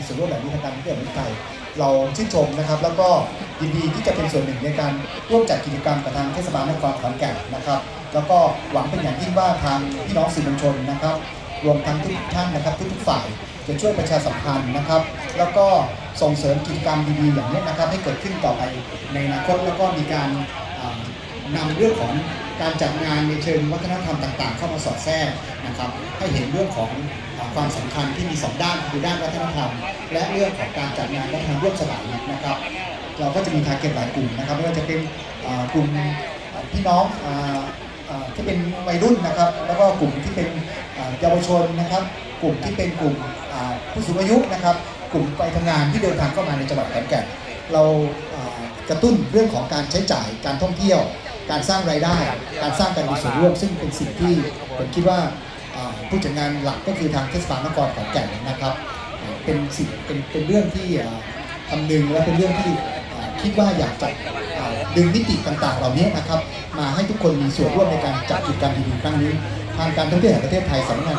มีส่วนร่วมแบบนี้ทางการท่องเที่ยวของไทยเราชื่นชมนะครับ แล้วก็ยินดีที่จะเป็นส่วนหนึ่งในการร่วมจัดกิจกรรมกับทางเทศบาลนครขอนแก่นนะครับ แล้วก็หวังเป็นอย่างยิ่งว่าทางพี่น้องสื่อมวลชนนะครับ รวมทั้งทุกท่านนะครับทุกๆฝ่ายจะช่วยประชาสัมพันธ์นะครับ แล้วก็ส่งเสริมกิจกรรมดีๆอย่างนี้นะครับ ให้เกิดขึ้นต่อไปในอนาคตแล้วก็มีการอ่านำเรื่องของ การจัดงานในเชิงวัฒนธรรมต่าง ๆ เข้ามาสอดแทรกนะครับให้เห็นเรื่องของความสำคัญที่มีสองด้านคือด้านวัฒนธรรม และเรื่องของการจัดงานวัฒนธรรมร่วมสมัยนะครับ เราก็จะมีทาร์เก็ตหลายกลุ่มนะครับไม่ว่าจะเป็นกลุ่มพี่น้องออที่เป็นวัยรุ่นนะครับ แล้วก็กลุ่มที่เป็นเยาวชนนะครับ กลุ่มที่เป็นกลุ่มผู้สูงอายุนะครับ กลุ่มไปทำงานที่เดินทางเข้ามาในจังหวัดขอนแก่นเรากระตุ้นเรื่องของการใช้จ่ายการท่องเที่ยว การสร้างรายได้ การสร้างการมีส่วนร่วม ซึ่งเป็นสิ่งที่ผมคิดว่าอ่าผู้จัดงานหลักก็คือทางเทศบาลนครขอนแก่นนะครับอ่าเป็นสิ่งเป็นเป็นเรื่องที่อ่าคำนึงและเป็นเรื่องที่อ่าคิดว่าอยากจะอ่าดึงมิติต่างๆ เหล่านี้นะครับ มาให้ทุกคนมีส่วนร่วมในการจัดกิจกรรมดีๆครั้งนี้ ทางการท่องเที่ยวแห่งประเทศไทยสำนักงาน